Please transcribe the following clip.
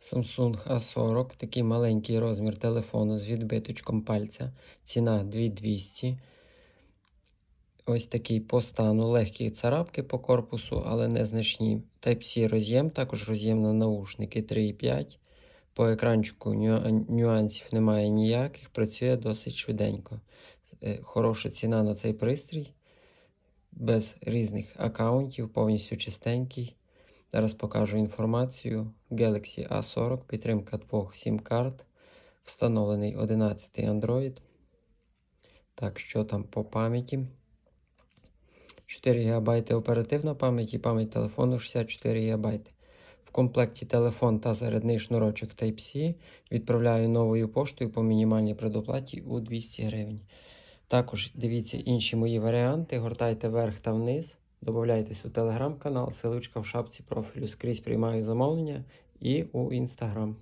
Samsung A40, такий маленький розмір телефону з відбиточком пальця. Ціна 2200. Ось такий по стану легкі царапки по корпусу, але незначні. Type-C роз'єм, також роз'єм на наушники 3,5. По екранчику нюансів немає ніяких, працює досить швиденько. Е, Хороша ціна на цей пристрій. Без різних аккаунтів, повністю чистенький. Зараз покажу інформацію. Galaxy A40, підтримка двох SIM-карт. Встановлений 11 Android. Так, що там по пам'яті? 4 ГБ оперативна пам'ять і пам'ять телефону 64 ГБ. В комплекті телефон та зарядний шнурочок Type-C. Відправляю новою поштою по мінімальній предоплаті у 200 гривень. Також дивіться інші мої варіанти. Гортайте вверх та вниз. Добавляйтесь у телеграм-канал, силочка в шапці профілю. Скрізь приймаю замовлення і у інстаграм.